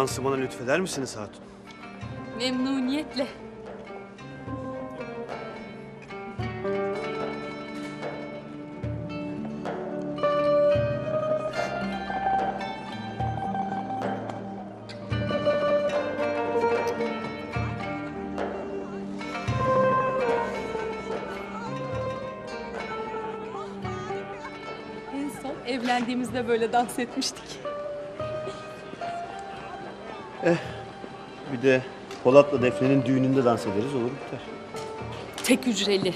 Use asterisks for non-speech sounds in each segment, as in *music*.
Dansı lütfeder misiniz Hatun? Memnuniyetle. En son evlendiğimizde böyle dans etmiştik. Bir de Polat'la Defne'nin düğününde dans ederiz olur biter. Tek hücreli.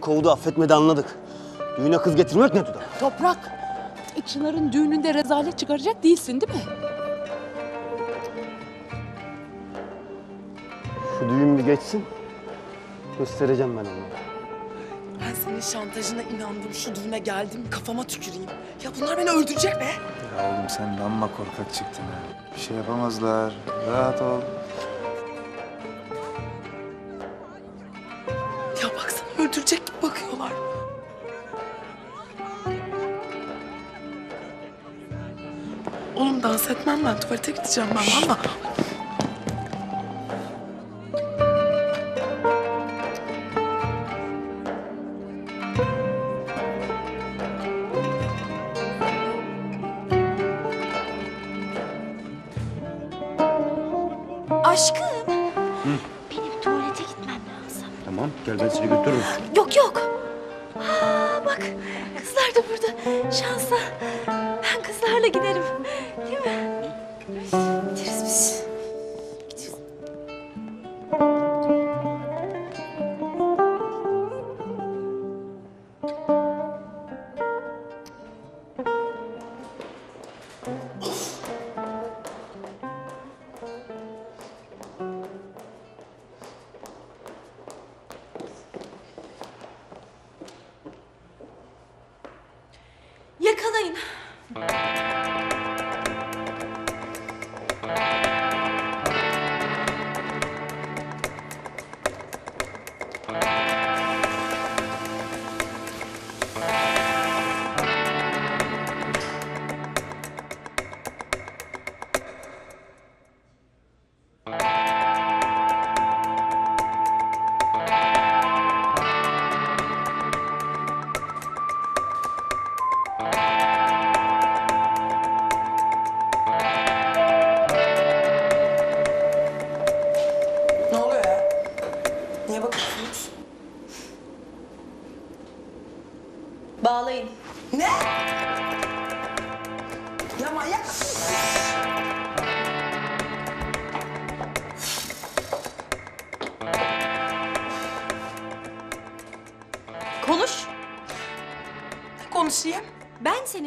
Kovdu affetmedi anladık. Düğüne kız getirmek ne tutar? Toprak, Çınar'ın düğününde rezalet çıkaracak değilsin değil mi? Şu düğün bir geçsin. Göstereceğim ben onlara. Ben senin şantajına inandım. Şu düğüne geldim kafama tüküreyim. Ya bunlar beni öldürecek be. Ya oğlum sen de amma korkak çıktın ha. Bir şey yapamazlar. Rahat ol. Etmem ben. Tuvalete gideceğim ben valla. Aşkım. Benim tuvalete gitmem lazım. Tamam gel ben seni götürürüm. Yok yok. Aa, bak kızlar da burada. Şansa. Ben kızlarla giderim. Değil mi? Gideriz biz.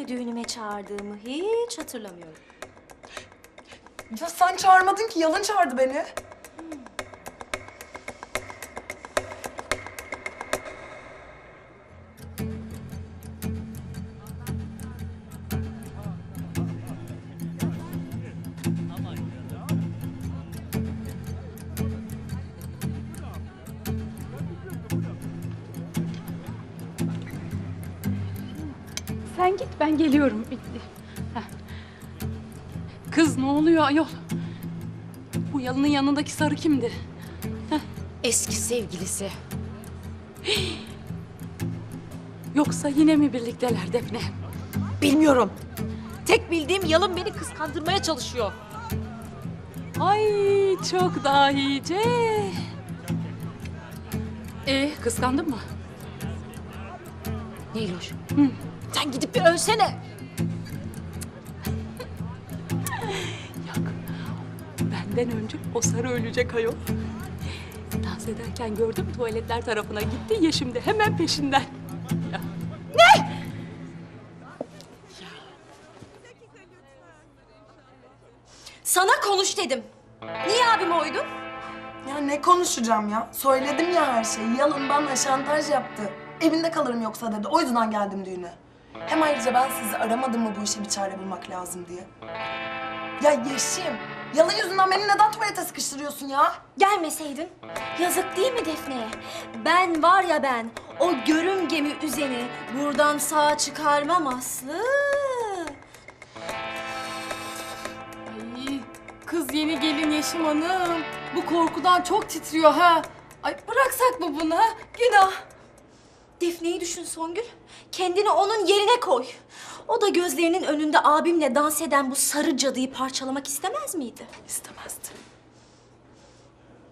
Seni düğünüme çağırdığımı hiç hatırlamıyorum. Ya sen çağırmadın ki yalın çağırdı beni. Ben geliyorum. Heh. Kız ne oluyor ayol? Bu yalının yanındaki sarı kimdi? Eski sevgilisi. Yoksa yine mi birlikteler Defne? Bilmiyorum. Tek bildiğim Yalın beni kıskandırmaya çalışıyor. Ay çok dahice. E kıskandın mı? Neyloş? Sen gidip bir ölsene. Yok. Benden önce o sarı ölecek ayol. Dans ederken gördüm tuvaletler tarafına gitti ya şimdi hemen peşinden. Ya. Sana konuş dedim. Niye abime uydun? Ya ne konuşacağım ya? Söyledim ya her şeyi. Yalın bana şantaj yaptı. Evinde kalırım yoksa dedi. O yüzden geldim düğüne. Hem ayrıca ben sizi aramadım mı bu işe bir çare bulmak lazım diye. Ya Yeşim, Yalın yüzünden beni neden tuvalete sıkıştırıyorsun ya? Gelmeseydin. Yazık değil mi Defne'ye? Ben var ya ben, o görüm gemi üzeni buradan sağ çıkarmam Aslı. Ay, kız yeni gelin Yeşim Hanım. Bu korkudan çok titriyor ha. Ay bıraksak mı bunu ha? Günah. Defne'yi düşün Songül. Kendini onun yerine koy. O da gözlerinin önünde abimle dans eden bu sarı cadıyı parçalamak istemez miydi? İstemezdi.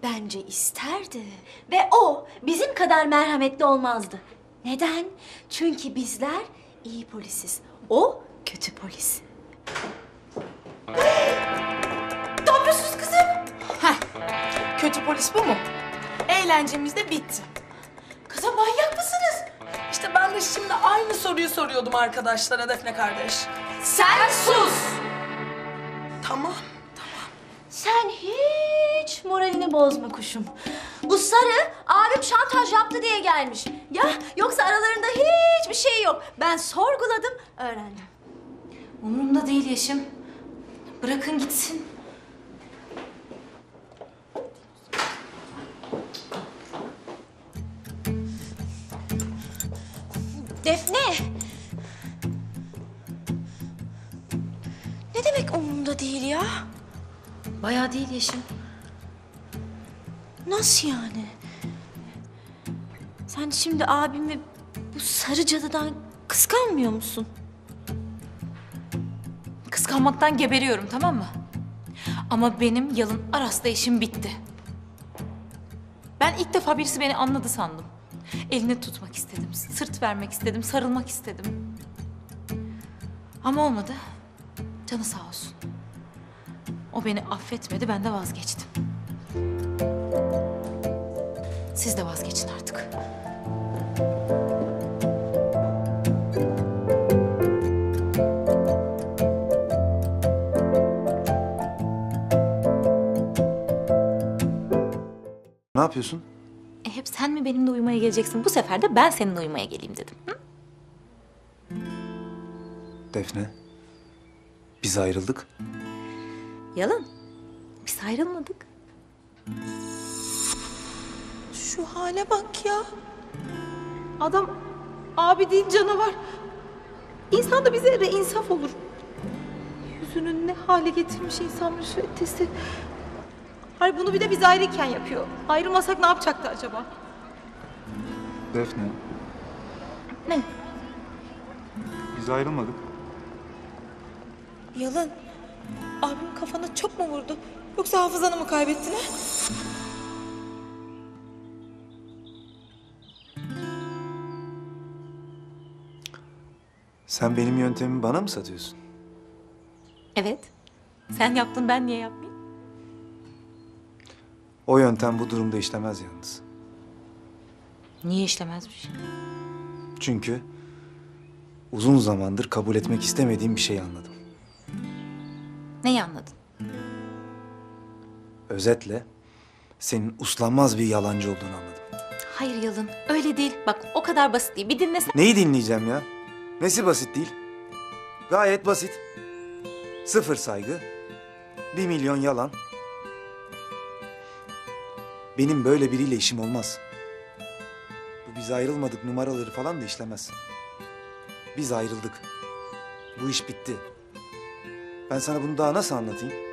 Bence isterdi. Ve o bizim kadar merhametli olmazdı. Neden? Çünkü bizler iyi polisiz. O kötü polis. Ne yapıyorsunuz kızım? Heh, kötü polis bu mu? Eğlencemiz de bitti. Kızım manyak? İşte ben de şimdi aynı soruyu soruyordum arkadaşlara Defne kardeş. Sen sus! Tamam. Sen hiç moralini bozma kuşum. Bu sarı abim şantaj yaptı diye gelmiş. Ya yoksa aralarında hiçbir şey yok. Ben sorguladım, öğrendim. Umurumda değil Yeşim. Bırakın gitsin. Defne! Ne demek umurumda değil ya? Bayağı değil Yeşim. Nasıl yani? Sen şimdi abimi bu sarı cadıdan kıskanmıyor musun? Kıskanmaktan geberiyorum tamam mı? Ama benim yalın Aras'ta işim bitti. Ben ilk defa birisi beni anladı sandım. Elini tutmak istedim, sırt vermek istedim, sarılmak istedim. Ama olmadı. Canı sağ olsun. O beni affetmedi, ben de vazgeçtim. Siz de vazgeçin artık. Ne yapıyorsun? E hep sen mi benimle uyumaya geleceksin? Bu sefer de ben seninle uyumaya geleyim dedim. Hı? Defne. Biz ayrıldık. Yalan. Biz ayrılmadık. Şu hale bak ya. Adam abi değil canavar. İnsan da bize insaf olur. Yüzünü ne hale getirmiş insan müsveddesi. Hayır bunu bir de biz ayrıyken yapıyor. Ayrılmasak ne yapacaktı acaba? Defne. Ne? Biz ayrılmadık. Yalın, abim kafana çok mu vurdu? Yoksa hafızanı mı kaybettin ha? Sen benim yöntemimi bana mı satıyorsun? Evet. Sen yaptın ben niye yapmayayım? O yöntem bu durumda işlemez yalnız. Niye işlemezmiş? Çünkü uzun zamandır kabul etmek istemediğim bir şey anladım. Neyi anladın? Özetle senin uslanmaz bir yalancı olduğunu anladım. Hayır Yalın öyle değil. Bak o kadar basit değil. Bir dinlesen. Neyi dinleyeceğim ya? Nesi basit değil? Gayet basit. Sıfır saygı. Bir milyon yalan. Benim böyle biriyle işim olmaz. Bu biz ayrılmadık numaraları falan da işlemez. Biz ayrıldık. Bu iş bitti. Ben sana bunu daha nasıl anlatayım?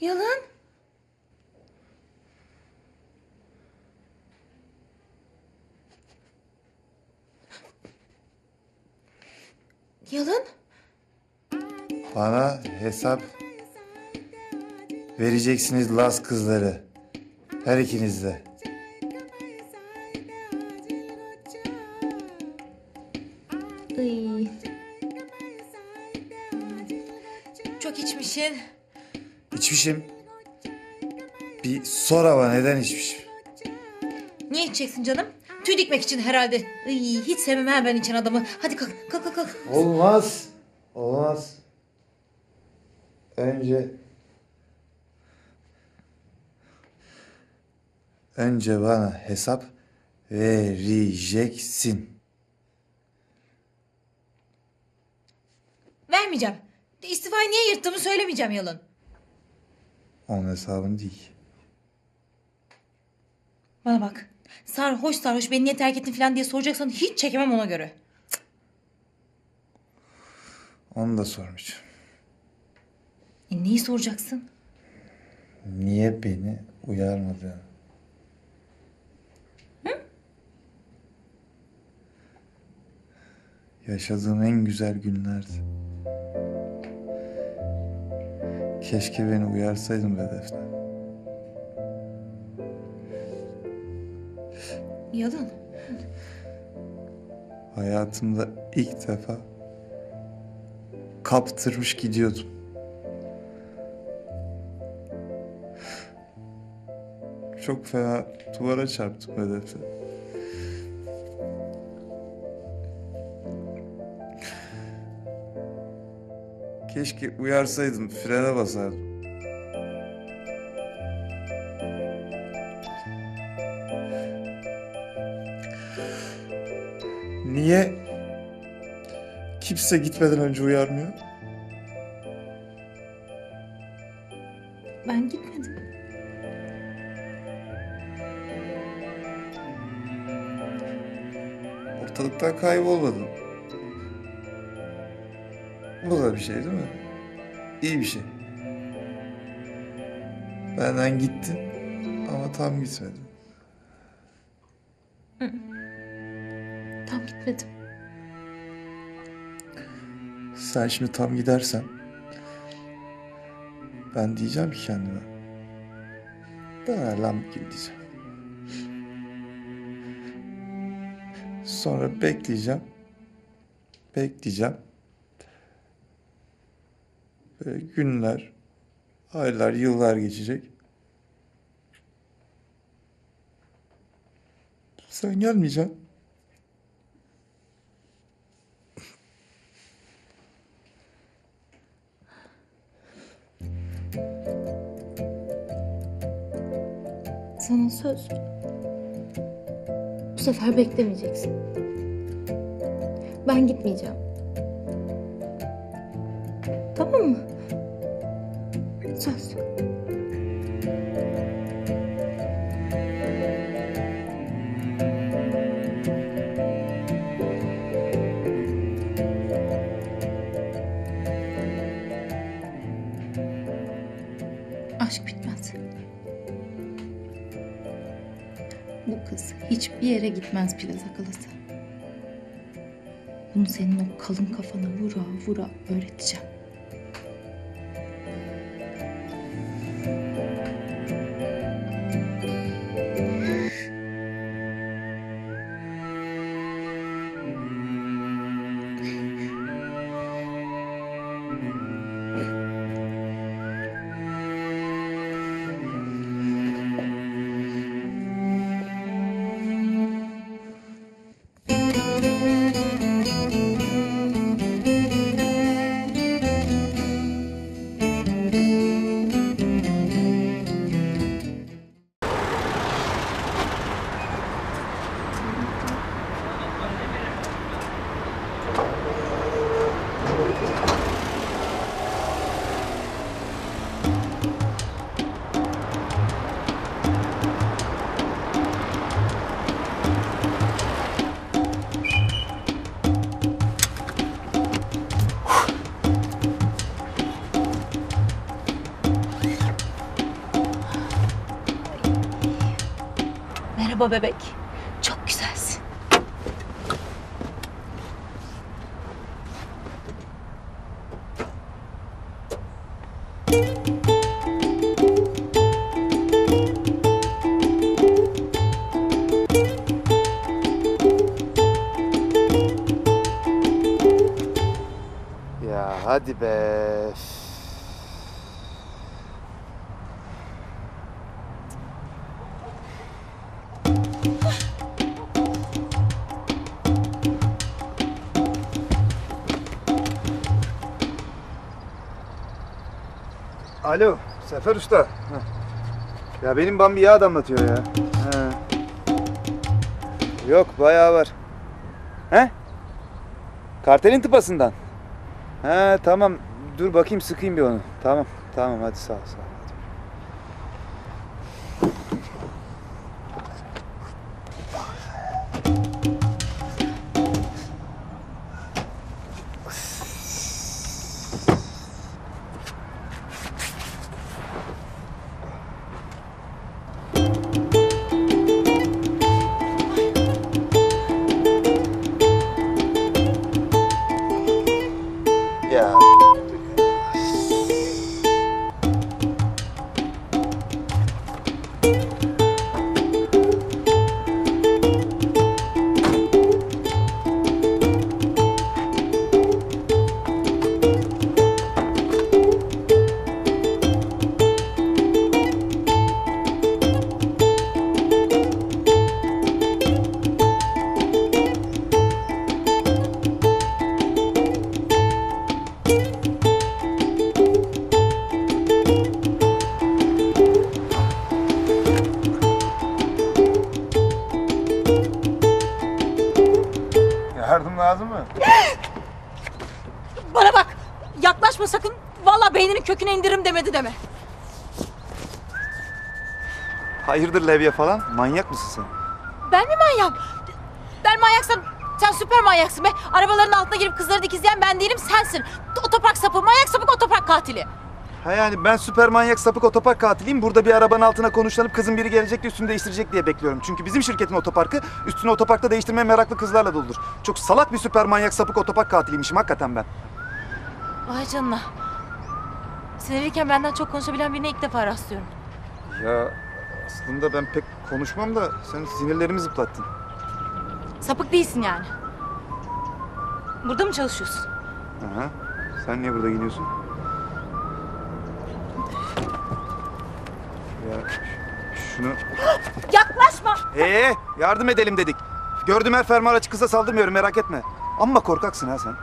Yalın. Yalın. Bana hesap vereceksiniz Laz kızları. Her ikiniz de. İçmişim. Bir sor ama neden içmişim? Niye içeceksin canım? Tüy dikmek için herhalde. Ay, hiç sevmem ha ben içen adamı. Hadi kalk kalk kalk. kalk. Olmaz. Olmaz. Önce... Önce bana hesap vereceksin. Vermeyeceğim. İstifayı niye yırttığımı söylemeyeceğim Yalın. Onun hesabını değil. Bana bak. Sarhoş sarhoş beni niye terk ettin falan diye soracaksan hiç çekemem ona göre. Onu da sormayacağım. E, neyi soracaksın? Niye beni uyarmadın? Yaşadığım en güzel günlerdi. Keşke beni uyarsaydın be Defne. Yalın. Hayatımda ilk defa kaptırmış gidiyordum. Çok fena duvara çarptım be Defne. Keşke uyarsaydım, frene basardım. Niye kimse gitmeden önce uyarmıyor? Ben gitmedim. Ortalıktan kaybolmadın. Bu da bir şey değil mi? İyi bir şey. Benden gittin ama tam gitmedin. Tam gitmedim. Sen şimdi tam gidersen ben diyeceğim ki kendime ben lan gibi diyeceğim. Sonra bekleyeceğim. Bekleyeceğim. Böyle günler, aylar, yıllar geçecek. Sen gelmeyeceksin. Sana söz. Bu sefer beklemeyeceksin. Ben gitmeyeceğim. Tamam mı? Söz. Aşk bitmez. Bu kız hiçbir yere gitmez plaza kalası. Bunu senin o kalın kafana vura vura öğreteceğim. Merhaba bebek. Çok güzelsin. Ya hadi be. Alo, Sefer Usta. Heh. Ya benim Bambi yağ damlatıyor ya. He. Yok, bayağı var. He? Kartelin tıpasından. He tamam. Dur bakayım sıkayım bir onu. Tamam. Tamam hadi sağ ol sağ ol. Yardım lazım mı? Bana bak. Yaklaşma sakın. Vallahi beyninin köküne indiririm demedi deme. Hayırdır levye falan? Manyak mısın sen? Ben mi manyağım? Ben manyaksam sen süper manyaksın be. Arabaların altına girip kızları dikizleyen ben değilim sensin. Otopark sapı, manyak sapık otopark katili. Ha yani ben süper manyak sapık otopark katiliyim. Burada bir arabanın altına konuşlanıp kızın biri gelecek de üstünü değiştirecek diye bekliyorum. Çünkü bizim şirketin otoparkı üstünü otoparkta değiştirmeye meraklı kızlarla doludur. Çok salak bir süper manyak sapık otopark katiliymişim hakikaten ben. Vay canına. Sinirliyken benden çok konuşabilen birine ilk defa rastlıyorum. Ya aslında ben pek konuşmam da sen sinirlerimi zıplattın. Sapık değilsin yani. Burada mı çalışıyorsun? Aha. Sen niye burada gidiyorsun? Ya şunu... Yaklaşma! Ee, yardım edelim dedik. Gördüm her fermuara kıza saldırmıyorum merak etme. Amma korkaksın ha sen.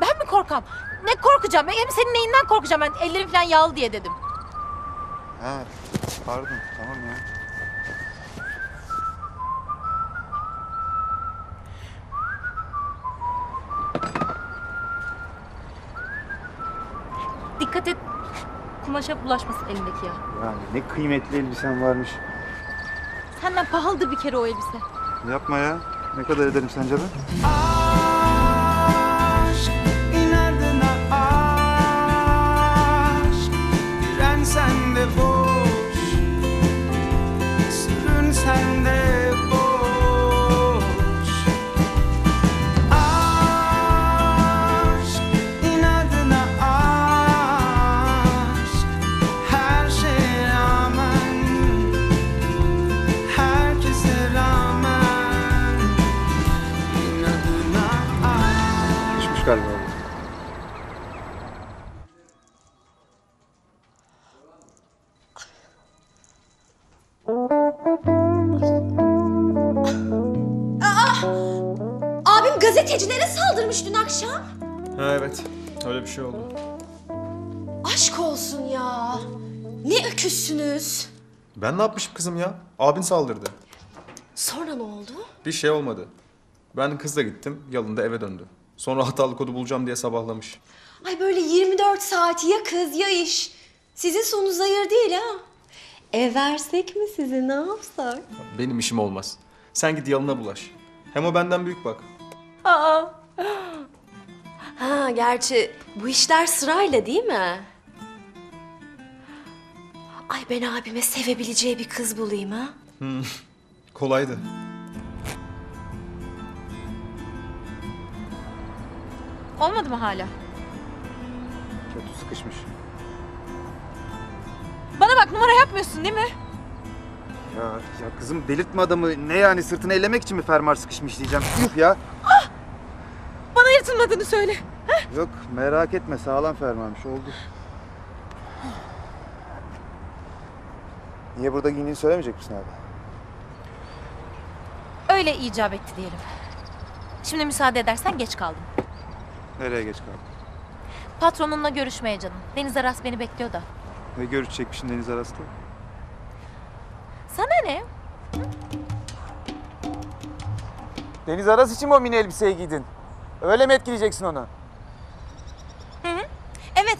Ben mi korkam? Ne korkacağım? Hem senin neyinden korkacağım ben? Ellerim falan yağlı diye dedim. Ha, pardon tamam ya. Dikkat et. Kumaşa bulaşmasın elindeki ya. Yani ne kıymetli elbisen varmış. Senden pahalıdır bir kere o elbise. Yapma ya. Ne kadar ederim sence ben? aşk akşam? Ha evet. Öyle bir şey oldu. Aşk olsun ya. Ne öküzsünüz. Ben ne yapmışım kızım ya? Abin saldırdı. Sonra ne oldu? Bir şey olmadı. Ben kızla gittim. Yalın da eve döndü. Sonra hatalı kodu bulacağım diye sabahlamış. Ay böyle 24 saat ya kız ya iş. Sizin sonunuz hayır değil ha. Ev versek mi sizi ne yapsak? Benim işim olmaz. Sen git Yalın'a bulaş. Hem o benden büyük bak. Aa. Ha gerçi bu işler sırayla değil mi? Ay ben abime sevebileceği bir kız bulayım ha. Kolaydı. Olmadı mı hala? Kötü sıkışmış. Bana bak numara yapmıyorsun değil mi? Ya, ya kızım delirtme adamı. Ne yani sırtını ellemek için mi fermuar sıkışmış diyeceğim. Yuh ya. Bana yırtılmadığını söyle. Yok merak etme sağlam fermuarmış oldu. Niye burada giyindiğini söylemeyecek misin abi? Öyle icap etti diyelim. Şimdi müsaade edersen geç kaldım. Nereye geç kaldın? Patronunla görüşmeye canım. Deniz Aras beni bekliyor da. Ne görüşecekmişsin Deniz Aras'ta? Sana ne? Deniz Aras için mi o mini elbiseyi giydin? Öyle mi etkileyeceksin onu? Evet.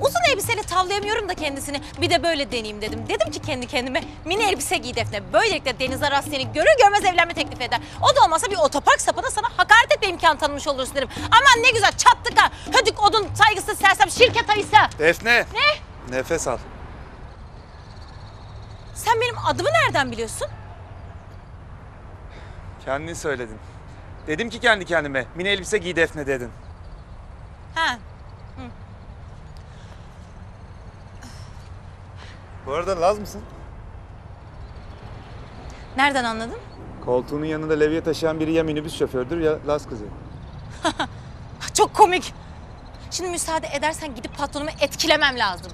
Uzun elbiseyle tavlayamıyorum da kendisini. Bir de böyle deneyeyim dedim. Dedim ki kendi kendime mini elbise giy Defne. Böylelikle Deniz Aras seni görür görmez evlenme teklif eder. O da olmasa bir otopark sapına sana hakaret etme imkanı tanımış olursun dedim. Aman ne güzel çattık ha. Hödük odun saygısız sersem şirket ayısı. Defne! Ne? Nefes al. Sen benim adımı nereden biliyorsun? Kendin söyledin. Dedim ki kendi kendime mini elbise giy Defne dedin. Ha. Bu arada Laz mısın? Nereden anladın? Koltuğunun yanında levye taşıyan biri ya minibüs şofördür ya Laz kızı. *laughs* Çok komik. Şimdi müsaade edersen gidip patronumu etkilemem lazım.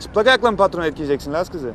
Çıplak ayakla mı patron etkileyeceksin Laz kızı?